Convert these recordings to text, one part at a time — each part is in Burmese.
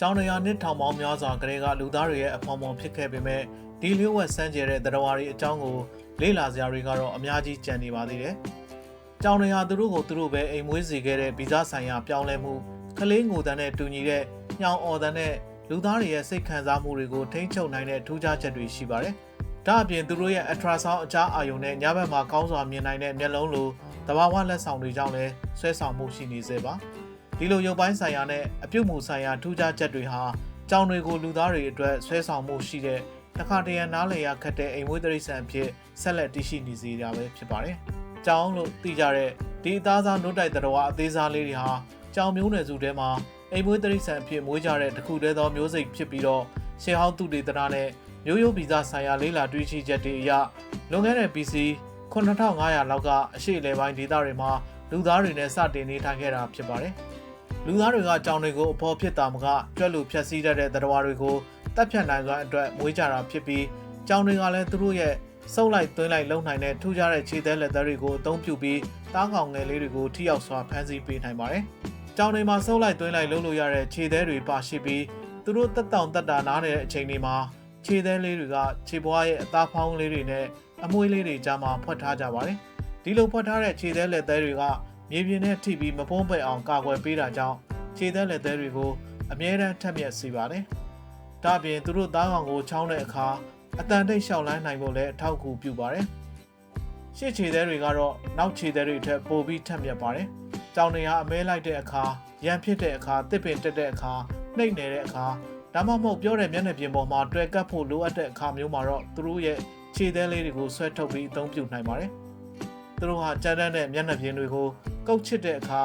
ကျောင်းတရားနှစ်ထောင်ပေါင်းများစွာကလေးကလူသားတွေရဲ့အဖော်ဖော်ဖြစ်ခဲ့ပေမဲ့ဒီလျှို့ဝှက်စမ်းကြဲတဲ့တရားဝါတွေအကြောင်းကိုလေ့လာစရာတွေကတော့အများကြီးကြံနေပါသေးတယ်။ကျောင်းတရားသူတို့ကိုသူတို့ပဲအိမ်မွေးစေခဲ့တဲ့ဗီဇဆိုင်ရာပြောင်းလဲမှုကလေးငိုတန်းနဲ့တူညီတဲ့ညောင်အော်တန်းနဲ့လူသားတွေရဲ့စိတ်ခံစားမှုတွေကိုထိန်းချုပ်နိုင်တဲ့ထူးခြားချက်တွေရှိပါတယ်။ဒါအပြင်သူတို့ရဲ့ ultrasound အကြားအာရုံနဲ့ညဘက်မှာကောင်းစွာမြင်နိုင်တဲ့မျက်လုံးလိုတဘာဝလက်ဆောင်တွေကြောင့်လည်းဆွဲဆောင်မှုရှိနေစေပါ။ ဒီလိုရုပ်ပိုင်းဆိုင်ရာနဲ့အပြုတ်မှုဆိုင်ရာထူးခြားချက်တွေဟာကြောင်တွေကိုလူသားတွေအတွက်ဆွဲဆောင်မှုရှိတဲ့တစ်ခါတရံနားလည်ရခက်တဲ့အိမ်မွေးတရိษံအဖြစ်ဆက်လက်တည်ရှိနေစေတာပဲဖြစ်ပါတယ်။ကြောင်လို့သိကြတဲ့ဒီအသားစားနှုတ်တိုက်တော်အသေးစားလေးတွေဟာကြောင်မျိုးနွယ်စုထဲမှာအိမ်မွေးတရိษံအဖြစ်မွေးကြတဲ့တစ်ခုတည်းသောမျိုးစိတ်ဖြစ်ပြီးတော့ရှေးဟောင်းသူတေသနာနဲ့မျိုးရိုးဗီဇဆိုင်ရာလေးလာတွေးချိချက်တွေအရလွန်ခဲ့တဲ့ BC 9500လောက်ကအရှိလေပိုင်းဒေသတွေမှာလူသားတွေနဲ့စတင်နေထိုင်ခဲ့တာဖြစ်ပါတယ်။ လူသားတွေကကြောင်တွေကိုအဖို့ဖြစ်တာမကကြွက်လူဖြတ်စည်းတတ်တဲ့တရားတွေကိုတပ်ဖြတ်နိုင်စွမ်းအတွက်မွေးကြတာဖြစ်ပြီးကြောင်တွေကလည်းသူတို့ရဲ့စုပ်လိုက်သွင်းလိုက်လုံနိုင်တဲ့ထူးခြားတဲ့ခြေသေးလက်သေးတွေကိုအသုံးပြုပြီးတားကောင်ငယ်လေးတွေကိုထိရောက်စွာဖမ်းဆီးပေးနိုင်ပါတယ်။ကြောင်တွေမှာစုပ်လိုက်သွင်းလိုက်လုံလို့ရတဲ့ခြေသေးတွေပါရှိပြီးသူတို့တက်တောင်တက်တာနားနေတဲ့အချိန်တွေမှာခြေသေးလေးတွေကခြေပွားရဲ့အသားဖောင်းလေးတွေနဲ့အမွှေးလေးတွေကြားမှာဖွက်ထားကြပါတယ်။ဒီလိုဖွက်ထားတဲ့ခြေသေးလက်သေးတွေက မြေပြင်နဲ့ထိပြီးမပုံးပိတ်အောင်ကာကွယ်ပေးတာကြောင့်ခြေသေးလက်သေးတွေကိုအမြဲတမ်းထက်မြက်စေပါတယ်။ဒါ့အပြင်သူတို့သားကောင်ကိုချောင်းတဲ့အခါအတန်တိတ်လျှောက်လန်းနိုင်ဖို့လည်းအထောက်အကူပြုပါတယ်။ရှေ့ခြေသေးတွေကတော့နောက်ခြေသေးတွေထက်ပိုပြီးထက်မြက်ပါတယ်။ကြောင်နေဟာအမဲလိုက်တဲ့အခါရန်ဖြစ်တဲ့အခါတစ်ပင်တက်တဲ့အခါနှိမ့်နေတဲ့အခါဒါမှမဟုတ်ပြောတဲ့မျက်နှာပြင်ပေါ်မှာတွေ့ကပ်ဖို့လိုအပ်တဲ့အခါမျိုးမှာတော့သူတို့ရဲ့ခြေသေးလေးတွေကိုဆွဲထုတ်ပြီးအသုံးပြုနိုင်ပါတယ်။ သူတို့ဟာကြမ်းတမ်းတဲ့မျက်နှာပြင်တွေကိုကုတ်ချစ်တဲ့အခါ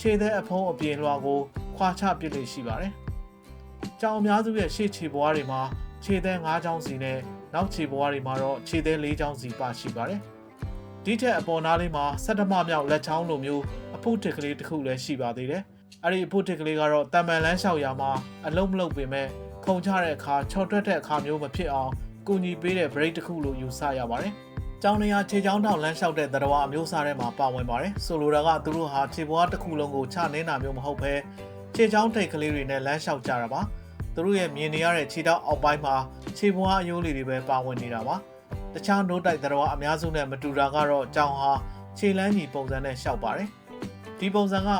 ခြေသေးအဖုံးအပြင်လွှာကိုခွာချပစ်လို့ရှိပါတယ်။ကြောင်အများစုရဲ့ရှေ့ခြေပွားတွေမှာခြေသေး၅ချောင်းစီနဲ့နောက်ခြေပွားတွေမှာတော့ခြေသေး၄ချောင်းစီပါရှိပါတယ်။ဒီထက်အပေါ်နားလေးမှာ၁၇မြောက်လက်ချောင်းလိုမျိုးအဖုတစ်ကလေးတစ်ခုလည်းရှိပါသေးတယ်။အဲ့ဒီအဖုတစ်ကလေးကတော့တံမန်လန်းလျှောက်ရာမှာအလုံးမလုံးပေမဲ့ခုံချတဲ့အခါချော်တွက်တဲ့အခါမျိုးမဖြစ်အောင်ကူညီပေးတဲ့ break တစ်ခုလို့ယူဆရပါတယ်။ ကျောင်းနေရာခြေချောင်းထောင်လမ်းလျှောက်တဲ့သတ္တဝါအမျိုးအစားထဲမှာပါဝင်ပါတယ်။ဆိုလိုတာကသူတို့ဟာခြေပွားတစ်ခုလုံးကိုချနေတာမျိုးမဟုတ်ဘဲခြေချောင်းထိတ်ကလေးတွေနဲ့လမ်းလျှောက်ကြတာပါ။သူတို့ရဲ့မြင်နေရတဲ့ခြေထောက်အောက်ပိုင်းမှာခြေပွားအယိုးလေးတွေပဲပါဝင်နေတာပါ။တခြားနိုးတိုက်သတ္တဝါအများစုနဲ့မတူတာကတော့ကျောင်းဟာခြေလမ်းကြီးပုံစံနဲ့လျှောက်ပါတယ်။ဒီပုံစံက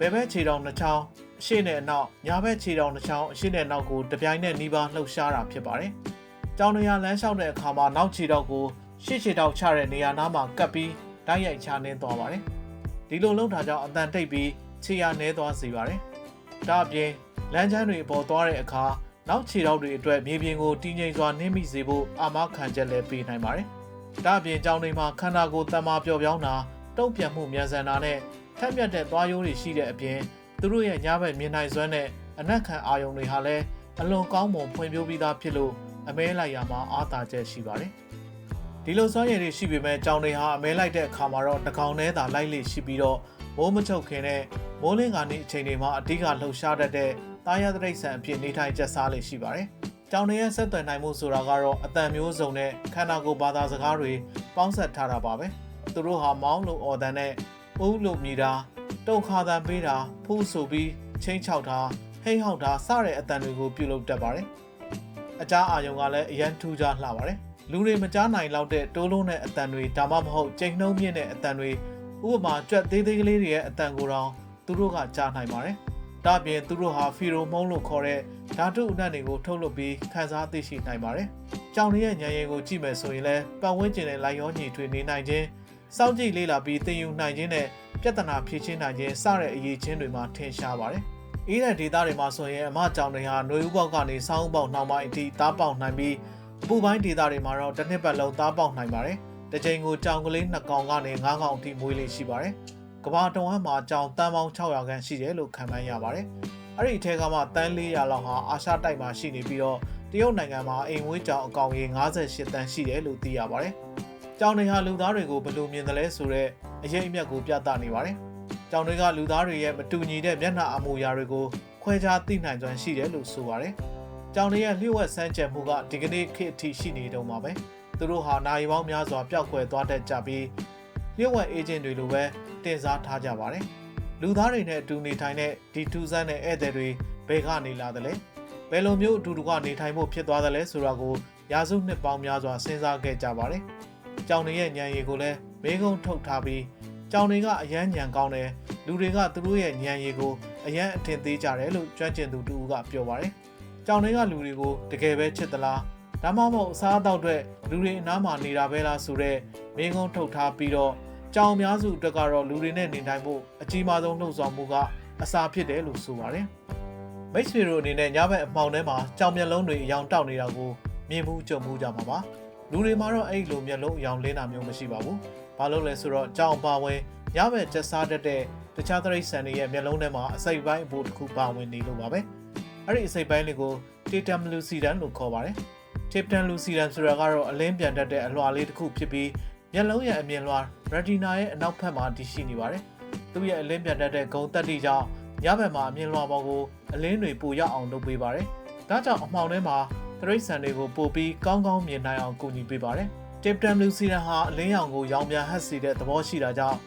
ဘယ်ဘက်ခြေထောင်နှစ်ချောင်းအရှိနဲ့အနောက်ညာဘက်ခြေထောင်တစ်ချောင်းအရှိနဲ့နောက်ကိုတပြိုင်နက်နှီးပါလှုပ်ရှားတာဖြစ်ပါတယ်။ကျောင်းနေရာလမ်းလျှောက်တဲ့အခါမှာနောက်ခြေထောက်ကို ရှေ့ခြေထောက်ချတဲ့နေရာနားမှာကပ်ပြီးတိုက်ရိုက်ချနှင်းသွားပါတယ်။ဒီလိုလုပ်တာကြောင့်အတန်တိတ်ပြီးခြေရနှဲသွားစေပါတယ်။ဒါအပြင်လမ်းချမ်းတွေအပေါ်သွားတဲ့အခါနောက်ခြေထောက်တွေအတွက်မြေပြင်ကိုတည်ငြိမ်စွာနှင်းမိစေဖို့အာမခံချက်လည်းပေးနိုင်ပါတယ်။ဒါအပြင်ကျောင်းတွေမှာခန္ဓာကိုယ်တန်မာပျော့ပြောင်းတာတုံ့ပြန်မှုမြန်ဆန်တာနဲ့ထက်မြက်တဲ့သွားရိုးတွေရှိတဲ့အပြင်သူတို့ရဲ့ညဘက်မြင်နိုင်စွမ်းနဲ့အနက်ခံအာယုံတွေဟာလည်းအလွန်ကောင်းမွန်ဖွံ့ဖြိုးပြီးသားဖြစ်လို့အမဲလိုက်ရမှာအားသာချက်ရှိပါတယ်။ ဒီလိုစွမ်းရည်တွေရှိပေမဲ့ကြောင်တွေဟာအမဲလိုက်တဲ့အခါမှာတော့တကောင်နဲ့သာလိုက်လေရှိပြီးတော့မိုးမချုပ်ခင်နဲ့မိုးလင်းကနေအချိန်တွေမှာအဓိကလှုပ်ရှားတတ်တဲ့တာယာတရိတ်ဆန်အဖြစ်နေထိုင်ကျက်စားလေရှိပါတယ်။ကြောင်တွေရဲ့ဆက်သွယ်နိုင်မှုဆိုတာကတော့အတန်မျိုးစုံနဲ့ခန္ဓာကိုယ်ဘာသာစကားတွေပေါင်းစပ်ထားတာပါပဲ။သူတို့ဟာမောင်းလို့အော်တန်နဲ့အုပ်လို့မြည်တာတုံခါတန်ပေးတာဖူးဆိုပြီးချင်းချောက်တာဟိမ့်ဟောက်တာစတဲ့အတန်တွေကိုပြုလုပ်တတ်ပါတယ်။အကြားအာယုံကလည်းအရန်ထူးခြားလှပါတယ်။ လူတွေမကြားနိုင်လောက်တဲ့တိုးလုံးတဲ့အတန်တွေဒါမှမဟုတ်ကြိမ်နှုံးမြင့်တဲ့အတန်တွေဥပမာကြွက်သေးသေးကလေးတွေရဲ့အတန်ကိုတောင်သူတို့ကကြားနိုင်ပါတယ်။ဒါပြင်သူတို့ဟာဖီရိုမုန်းလို့ခေါ်တဲ့ဓာတုအနံ့တွေကိုထုတ်လုပ်ပြီးခန်းစားသိရှိနိုင်ပါတယ်။ကြောင်ရဲ့ညံရင်ကိုကြည့်မယ်ဆိုရင်လည်းပတ်ဝန်းကျင်နဲ့လိုက်ရောညီထွေနေနိုင်ခြင်းစောင့်ကြည့်လေ့လာပြီးသင်ယူနိုင်ခြင်းနဲ့ပြဿနာဖြေရှင်းနိုင်ခြင်းစတဲ့အရေးချင်းတွေမှာထင်ရှားပါတယ်။အေးတဲ့ဒေသတွေမှာဆိုရင်အမကြောင်တွေဟာຫນွေဥပေါက်ကနေစောင်းပေါက်နှောင်းပိုင်းအထိသားပေါက်နိုင်ပြီး အပူပိုင်းဒေသတွေမှာတော့တစ်နှစ်ပတ်လုံးသားပေါက်နိုင်ပါတယ်။တစ်ချိန်ကိုကြောင်ကလေး2ကောင်ကနေ9ကောင်အထိမွေးလေးရှိပါတယ်။ကဘာတဝမ်းမှာကြောင်တန်းပေါင်း600ခန်းရှိတယ်လို့ခန့်မှန်းရပါတယ်။အဲ့ဒီအထက်ကမှတန်း400လောက်ဟာအာရှတိုက်မှာရှိနေပြီးတော့တရုတ်နိုင်ငံမှာအိမ်ဝေးကြောင်အကောင်ရေ58တန်းရှိတယ်လို့သိရပါတယ်။ကြောင်တွေဟာလူသားတွေကိုဘယ်လိုမြင်သလဲဆိုတော့အရေးအမြတ်ကိုပြသနေပါတယ်။ကြောင်တွေကလူသားတွေရဲ့မတူညီတဲ့မျက်နှာအမူအရာတွေကိုခွဲခြားသိနိုင်စွမ်းရှိတယ်လို့ဆိုပါတယ်။ ကြောင်တွေရဲ့လျှို့ဝှက်ဆန်းကျက်မှုကဒီကနေ့ခေတ်အထိရှိနေတော့မှာပဲ။သူတို့ဟာနိုင်ပေါင်းများစွာပျောက်ကွယ်သွားတတ်ကြပြီးလျှို့ဝှက်အေဂျင့်တွေလိုပဲတင်စားထားကြပါတယ်။လူသားတွေနဲ့အတူနေထိုင်တဲ့ဒီထူးဆန်းတဲ့ဧည့်သည်တွေဘယ်ကနေလာသလဲဘယ်လိုမျိုးအတူတူကနေထိုင်ဖို့ဖြစ်သွားသလဲဆိုတာကိုရာစုနှစ်ပေါင်းများစွာစဉ်းစားခဲ့ကြပါတယ်။ကြောင်တွေရဲ့ညံရည်ကိုလည်းမေးကုန်းထုတ်ထားပြီးကြောင်တွေကအယမ်းညံကောင်းတယ်လူတွေကသူတို့ရဲ့ညံရည်ကိုအယမ်းအထင်သေးကြတယ်လို့ကျွမ်းကျင်သူတူကပြောပါတယ်။ ကြောင်တွေကလူတွေကိုတကယ်ပဲချစ်သလားဒါမှမဟုတ်အစားအသောက်တွေလူတွေအနားမှာနေတာပဲလားဆိုတော့မေးကုန်းထုတ်ထားပြီးတော့ကြောင်အများစုအတွက်ကတော့လူတွေနဲ့နေထိုင်ဖို့အကြီးမားဆုံးလှုပ်ဆောင်မှုကအစာဖြစ်တယ်လို့ဆိုပါတယ်။မိတ်ဆွေတို့အနေနဲ့ညဘက်အမှောင်ထဲမှာကြောင်မျက်လုံးတွေအယောင်တောက်နေတာကိုမြင်မှုကြုံမှုကြမှာပါ။လူတွေမှာတော့အဲ့လိုမျက်လုံးအယောင်လင်းတာမျိုးမရှိပါဘူး။ဘာလို့လဲဆိုတော့ကြောင်ပါဝင်ညဘက်ချက်စားတတ်တဲ့တခြားသရိတ်ဆန်တွေရဲ့မျက်လုံးထဲမှာအစိပ်ပိုင်းအပိုတစ်ခုပါဝင်နေလို့ပါပဲ။ အဲ့ဒီအစိပ်ပိုင်းလေးကို Tatum lucidum လို့ခေါ်ပါတယ်။ Tatum lucidum ဆိုတာကတော့အလင်းပြန်တတ်တဲ့အလွှာလေးတစ်ခုဖြစ်ပြီးမျက်လုံးရဲ့အမြင်လွှာ retina ရဲ့အနောက်ဘက်မှာတည်ရှိနေပါတယ်။သူ့ရဲ့အလင်းပြန်တတ်တဲ့ဂုံတက်တိကြောင့်ညဘက်မှာအမြင်လွှာပေါ်ကိုအလင်းတွေပိုရောက်အောင်လုပ်ပေးပါတယ်။ဒါကြောင့်အမှောင်ထဲမှာသရိတ်ဆန်တွေကိုပို့ပြီးကောင်းကောင်းမြင်နိုင်အောင်ကူညီပေးပါတယ်။ Tatum lucidum ဟာအလင်းရောင်ကိုရောင်ပြန်ဟပ်စေတဲ့သဘောရှိတာကြောင့်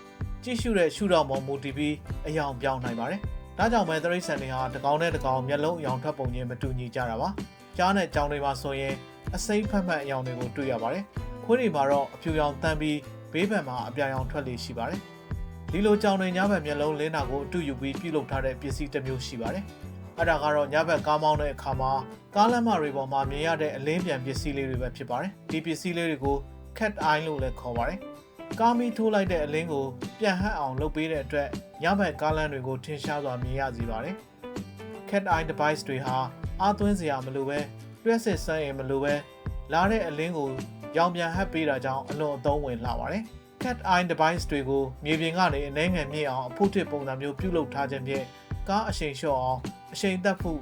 ကြည့်ရှုတဲ့ရှုထောင့်ပေါ်မူတည်ပြီးအယောင်ပြောင်းနိုင်ပါတယ်။ ဒါကြောင့်ပဲသရိတ်ဆန်တွေဟာတစ်ကောင်နဲ့တစ်ကောင်မျက်လုံးအယောင်ထွက်ပုံချင်းမတူညီကြတာပါ။ကြားနဲ့ကြောင်တွေမှာဆိုရင်အစိမ့်ဖက်ဖက်အယောင်တွေကိုတွေ့ရပါတယ်။ခွေးတွေမှာတော့အဖြူရောင်တန်းပြီးဘေးဘက်မှာအပြာရောင်ထွက်လေရှိပါတယ်။ဒီလိုကြောင်တွေညဘက်မျက်လုံးလင်းတာကိုအတူယူပြီးပြုလုပ်ထားတဲ့ပစ္စည်းတစ်မျိုးရှိပါတယ်။အဲ့ဒါကတော့ညဘက်ကားမောင်းတဲ့အခါမှာကားလမ်းမတွေပေါ်မှာမြင်ရတဲ့အလင်းပြန်ပစ္စည်းလေးတွေပဲဖြစ်ပါတယ်။ဒီပစ္စည်းလေးတွေကို cat eye လို့လည်းခေါ်ပါတယ်။ ကားမီထိုးလိုက်တဲ့အလင်းကိုပြန်ဟပ်အောင်လုပ်ပေးတဲ့အတွက်ညဘက်ကားလမ်းတွေကိုထင်ရှားစွာမြင်ရစေပါတယ်။ cat eye device တွေဟာအားသွင်းစရာမလိုပဲတွဲစစ်ဆန်းရင်မလိုပဲလာတဲ့အလင်းကိုရောင်ပြန်ဟပ်ပေးတာကြောင့်အလွန်အသုံးဝင်လာပါတယ်။ cat eye device တွေကိုမြေပြင်ကနေအနှဲငယ်မြင့်အောင်အဖို့ထစ်ပုံစံမျိုးပြုလုပ်ထားခြင်းဖြင့်ကားအရှိန်လျှော့အောင်အရှိန်သက်ဖို့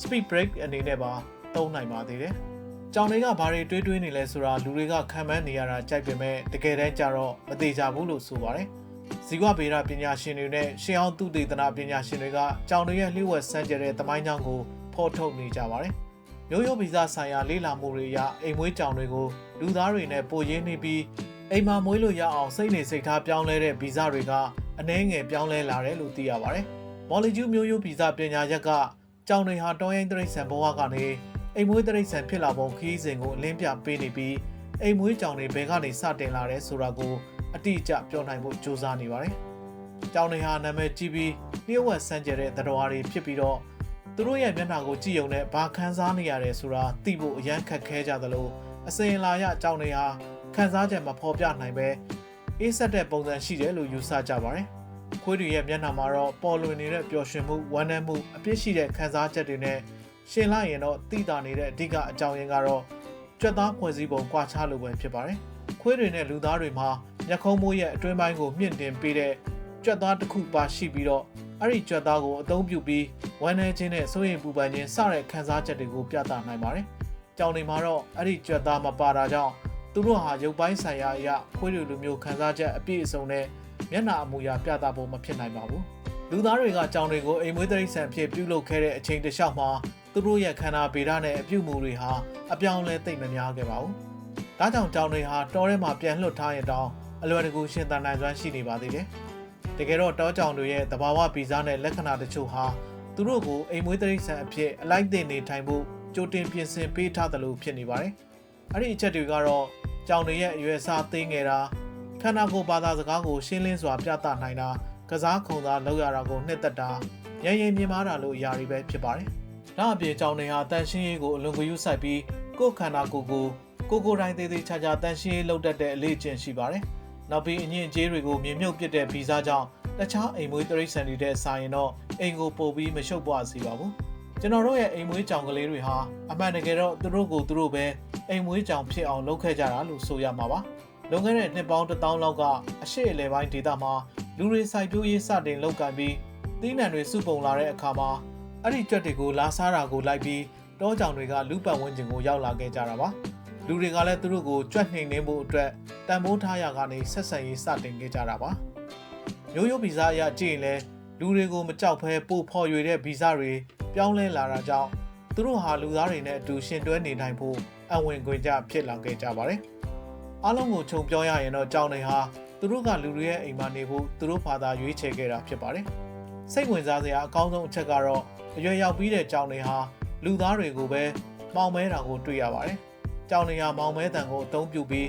speed brake အနေနဲ့ပါသုံးနိုင်ပါသေးတယ်။ ကြောင်တွေကဘာတွေတွေးတွေးနေလဲဆိုတာလူတွေကခံမှန်းနေရတာကြိုက်ပေမဲ့တကယ်တမ်းကျတော့မသေးကြဘူးလို့ဆိုပါတယ်။ဇီဝဗေဒပညာရှင်တွေနဲ့ရှေးအောင်သူတေသနာပညာရှင်တွေကကြောင်တွေရဲ့လျှို့ဝှက်စမ်းကြတဲ့သမိုင်းကြောင်းကိုဖော်ထုတ်နေကြပါတယ်။မျိုးရိုးဗီဇဆိုင်ရာလေ့လာမှုတွေအရအိမ်မွေးကြောင်တွေကိုလူသားတွေနဲ့ပိုရင်းနှီးပြီးအိမ်မှာမွေးလို့ရအောင်စိတ်နေစိတ်ထားပြောင်းလဲတဲ့ဗီဇတွေကအနှဲငယ်ပြောင်းလဲလာတယ်လို့သိရပါတယ်။မော်လီကျူးမျိုးရိုးဗီဇပညာရက်ကကြောင်တွေဟာတောရိုင်းတရိတ်ဆန်ဘဝကနေ အိမ်မွေးတရိတ်ဆန်ဖြစ်လာပုံခီးစဉ်ကိုအလင်းပြပေးနေပြီးအိမ်မွေးကြောင်တွေဘယ်ကနေစတင်လာတယ်ဆိုတာကိုအတိအကျပြောနိုင်ဖို့ကြိုးစားနေပါတယ်။ကြောင်တွေဟာနာမည်ကြီးပြီးလျှို့ဝှက်စမ်းကြတဲ့သတ္တဝါတွေဖြစ်ပြီးတော့သူတို့ရဲ့မျက်နှာကိုကြည့်ုံနဲ့ဘာခံစားနေရတယ်ဆိုတာသိဖို့အရန်ခက်ခဲကြသလိုအစင်လာရအကြောင်းတွေဟာခံစားချက်မဖော်ပြနိုင်ပဲအေးဆက်တဲ့ပုံစံရှိတယ်လို့ယူဆကြပါတယ်။ခွေးတွေရဲ့မျက်နှာမှာတော့ပေါ်လွင်နေတဲ့ပျော်ရွှင်မှုဝမ်းနည်းမှုအပြစ်ရှိတဲ့ခံစားချက်တွေနဲ့ ရှင်လိုက်ရင်တော့တိတာနေတဲ့အဓိကအကြောင်းရင်းကတော့ကြွက်သားဖွဲ့စည်းပုံကွာခြားလိုပဲဖြစ်ပါတယ်။ခွေးတွေနဲ့လူသားတွေမှာမျက်ခုံးမိုးရဲ့အတွင်းပိုင်းကိုမြင့်တင်ပေးတဲ့ကြွက်သားတစ်ခုပါရှိပြီးတော့အဲ့ဒီကြွက်သားကိုအသုံးပြုပြီးဝမ်းနည်းခြင်းနဲ့စိုးရိမ်ပူပန်ခြင်းစတဲ့ခံစားချက်တွေကိုပြသနိုင်ပါတယ်။ကြောင်တွေမှာတော့အဲ့ဒီကြွက်သားမပါတာကြောင့်သူတို့ဟာရုပ်ပိုင်းဆိုင်ရာအရာခွေးတွေလိုမျိုးခံစားချက်အပြည့်အစုံနဲ့မျက်နှာအမူအရာပြသဖို့မဖြစ်နိုင်ပါဘူး။လူသားတွေကကြောင်တွေကိုအိမ်မွေးတိရစ္ဆာန်ဖြစ်ပြုလုပ်ခဲ့တဲ့အချိန်တစ်လျှောက်မှာ သူတို့ရဲ့ခန္ဓာဗေဒနဲ့အပြုမူတွေဟာအပြောင်းလဲသိမ့်မများခဲ့ပါဘူး။ဒါကြောင့်ကြောင်တွေဟာတောထဲမှာပြန်လွတ်ထားရင်တောင်အလွယ်တကူရှင်သန်နိုင်စွမ်းရှိနေပါသေးတယ်။တကယ်တော့တောကြောင်တွေရဲ့သဘာဝဗီဇနဲ့လက္ခဏာတချို့ဟာသူတို့ကိုအိမ်မွေးတိရစ္ဆာန်အဖြစ်အလိုက်တင်နေထိုင်ဖို့ကြိုတင်ပြင်ဆင်ပေးထားသလိုဖြစ်နေပါတယ်။အဲ့ဒီအချက်တွေကတော့ကြောင်တွေရဲ့အရွယ်အစားသေးငယ်တာခန္ဓာကိုယ်ဘာသာစကားကိုရှင်းလင်းစွာပြသနိုင်တာကစားခုံသားလောက်ရတာကိုနှစ်သက်တာရရင်မြင်မာတာလို့အရာတွေပဲဖြစ်ပါတယ်။ နောက်အပြင်ကြောင်တွေဟာတန်ရှင်းရေးကိုအလွန်ဂရုစိုက်ပြီးကိုယ်ခန္ဓာကိုယ်ကိုကိုကိုယ်တိုင်သေးသေးချာချာတန်ရှင်းရေးလုပ်တတ်တဲ့အလေးအကျင့်ရှိပါတယ်။နောက်ပြီးအညစ်အကြေးတွေကိုမြင်မြုပ်ပစ်တဲ့ဗီဇကြောင့်တခြားအိမ်မွေးတရိတ်ဆန်တွေတဲ့စာရင်တော့အိမ်ကိုပို့ပြီးမရှုပ်ပွားစေပါဘူး။ကျွန်တော်တို့ရဲ့အိမ်မွေးကြောင်ကလေးတွေဟာအမှန်တကယ်တော့သူတို့ကိုသူတို့ပဲအိမ်မွေးကြောင်ဖြစ်အောင်လုပ်ခဲ့ကြတာလို့ဆိုရမှာပါ။လွန်ခဲ့တဲ့နှစ်ပေါင်း1000လောက်ကအရှိအလဲပိုင်းဒေသမှာလူတွေစိုက်ပျိုးရေးစတင်လုပ်ကန်ပြီးသီးနှံတွေစုပုံလာတဲ့အခါမှာ အဲ့ဒီကြွက်တွေကိုလာစားတာကိုလိုက်ပြီးတောကြောင်တွေကလူပတ်ဝန်းကျင်ကိုရောက်လာခဲ့ကြတာပါလူတွေကလည်းသူတို့ကိုကြွက်နှိမ်နှင်းဖို့အတွက်တန်ဖိုးထားရကနေဆက်ဆံရေးစတင်ခဲ့ကြတာပါမျိုးရိုးဗီဇအရကြည့်ရင်လဲလူတွေကိုမကြောက်ဖဲပို့ဖော်ရွေတဲ့ဗီဇတွေပြောင်းလဲလာတာကြောင့်သူတို့ဟာလူသားတွေနဲ့အတူရှင်တွဲနေနိုင်ဖို့အဝင်ခွင့်ကြဖြစ်လာခဲ့ကြပါတယ်အားလုံးကိုခြုံပြောရရင်တော့ကြောင်တွေဟာသူတို့ကလူတွေရဲ့အိမ်မှာနေဖို့သူတို့ဘာသာရွေးချယ်ခဲ့တာဖြစ်ပါတယ်။ စိတ်ဝင်စားစရာအကောင်းဆုံးအချက်ကတော့အရွယ်ရောက်ပြီးတဲ့ကြောင်တွေဟာလူသားတွေကိုပဲမောင်မဲတာကိုတွေ့ရပါတယ်။ကြောင်တွေဟာမောင်မဲတံကိုအသုံးပြုပြီး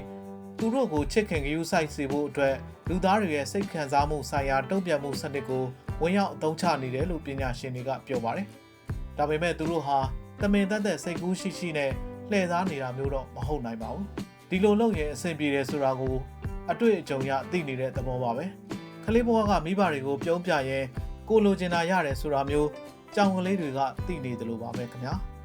သူတို့ကိုချစ်ခင်ဂရုစိုက်စေဖို့အတွက်လူသားတွေရဲ့စိတ်ခံစားမှုဆိုင်ရာတုံ့ပြန်မှုစနစ်ကိုဝင်ရောက်အသုံးချနေတယ်လို့ပညာရှင်တွေကပြောပါတယ်။ဒါပေမဲ့သူတို့ဟာတမင်တက်တဲ့စိတ်ကူးရှိရှိနဲ့လှည့်စားနေတာမျိုးတော့မဟုတ်နိုင်ပါဘူး။ဒီလိုလုပ်ရင်အဆင်ပြေတယ်ဆိုတာကိုအတွေ့အကြုံရသိနေတဲ့သဘောပါပဲ။ကလေးဘဝကမိဘတွေကိုပြုံးပြရဲ ကိုလိုချင်တာရတယ်ဆိုတာမျိုးကြောင်ကလေးတွေကသိနေတယ်လို့ပါပဲခင်ဗျာ။